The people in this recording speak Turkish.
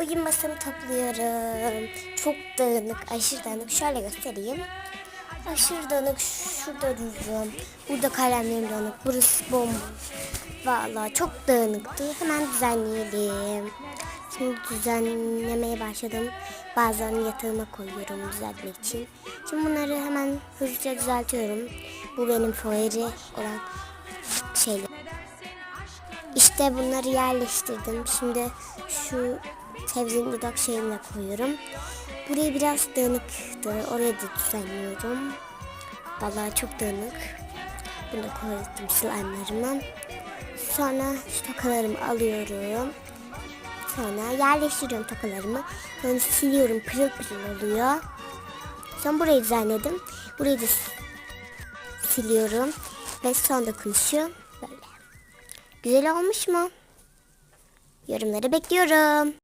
Bugün masamı topluyorum. Çok dağınık, aşırı dağınık. Şöyle göstereyim. Aşırı dağınık. Şurada rujum. Burada kalemlerim dağınık. Burası bomboş. Vallahi çok dağınıktı. Hemen düzenleyelim. Şimdi düzenlemeye başladım. Bazılarını yatağıma koyuyorum düzeltmek için. Şimdi bunları hemen hızlıca düzeltiyorum. Bu benim favori olan şeyler. İşte bunları yerleştirdim. Şimdi şu sebzeli dudak şeyine koyuyorum. Burayı biraz dağınıktı. Oraya da düzenliyorum. Vallahi çok dağınık. Bunu da koydum slime'larımdan. Sonra şu tokalarımı alıyorum. Sonra yerleştiriyorum tokalarımı. Sonra siliyorum. Pırıl pırıl oluyor. Sonra burayı düzenledim. Burayı da siliyorum. Ve son dokunuşu böyle. Güzel olmuş mu? Yorumları bekliyorum.